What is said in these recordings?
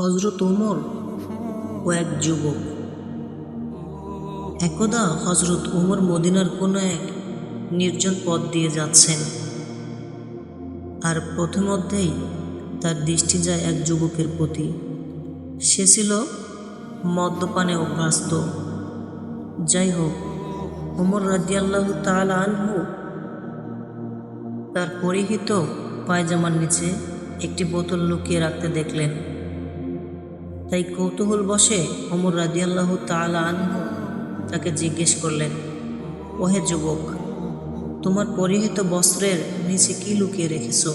হজরত ওমর ও এক যুবক। একদা হজরত ওমর মদিনার কোনো এক নির্জন পথ দিয়ে যাচ্ছেন। আর প্রথমধ্যেই তার দৃষ্টি যায় এক যুবকের প্রতি। সে ছিল মদ্যপানে অভ্যস্ত। যাই হোক ওমর রাজিয়াল্লাহ তাআলা আনহু তার পরিহিত পায়জামার নিচে একটি বোতল লুকিয়ে রাখতে দেখলেন। তাই কৌতূহল বসে ওমর রাদিয়াল্লাহ তাআলা আনহু তাকে জিজ্ঞেস করলেন, ওহে যুবক, তোমার পরিহিত বস্ত্রের নিচে কি লুকিয়ে রেখেছ?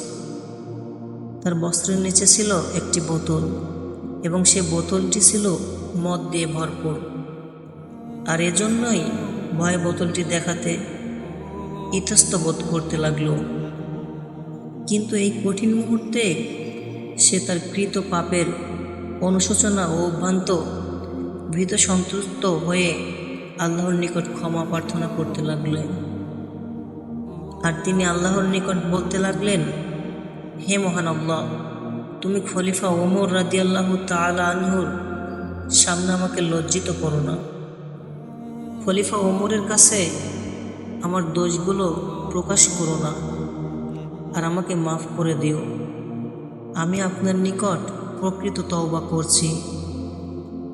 তার বস্ত্রের নিচে ছিল একটি বোতল এবং সে বোতলটি ছিল মদ দিয়ে ভরপুর। আর এজন্যই ভয় বোতলটি দেখাতে ইতস্ত বোধ করতে লাগল। কিন্তু এই কঠিন মুহূর্তে সে তার কৃত পাপের অনুশোচনা ও অভ্রান্ত ভীত সন্তুষ্ট হয়ে আল্লাহর নিকট ক্ষমা প্রার্থনা করতে লাগলেন। আর তিনি আল্লাহর নিকট বলতে লাগলেন, হে মহান আল্লাহ, তুমি খলিফা ওমর রাদি আল্লাহ তালা আনহুর সামনে আমাকে লজ্জিত করো না। খলিফা ওমরের কাছে আমার দোষগুলো প্রকাশ করো না আর আমাকে মাফ করে দিও। আমি আপনার নিকট প্রকৃত তওবা করছি।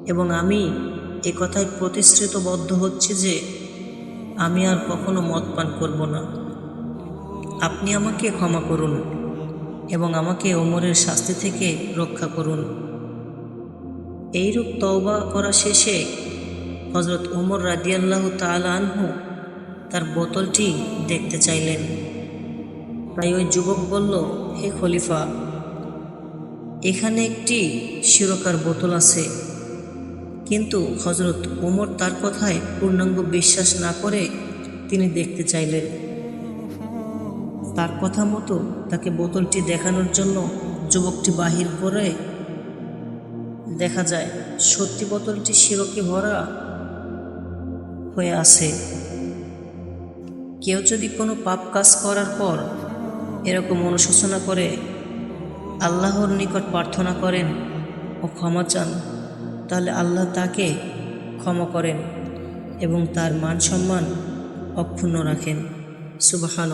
এবং আমি এ কথায় প্রতিশ্রুতবদ্ধ হচ্ছি যে আমি আর কখনো মদ পান করব না। আপনি আমাকে ক্ষমা করুন এবং আমাকে ওমরের শাস্তি থেকে রক্ষা করুন। এইরূপ তওবা করা শেষে হজরত ওমর রাদিয়াল্লাহু আনহু তার বোতলটি দেখতে চাইলেন। তাই ওই যুবক বলল, হে খলিফা এখানে একটি শিরকার বোতল আছে। কিন্তু হজরত ওমর তার কথায় পূর্ণাঙ্গ বিশ্বাস না করে তিনি দেখতে চাইলেন। তার কথা মতো তাকে বোতলটি দেখানোর জন্য যুবকটি বাহির করে দেখা যায়, সত্যি বোতলটি শিরকে ভরা হয়ে আছে। কেউ যদি কোনো পাপ কাজ করার পর এরকম অনুশোচনা করে আল্লাহর নিকট প্রার্থনা করেন ও ক্ষমা চান, তাহলে আল্লাহ তাকে ক্ষমা করেন এবং তার মান সম্মান অক্ষুণ্ণ রাখেন। সুবাহান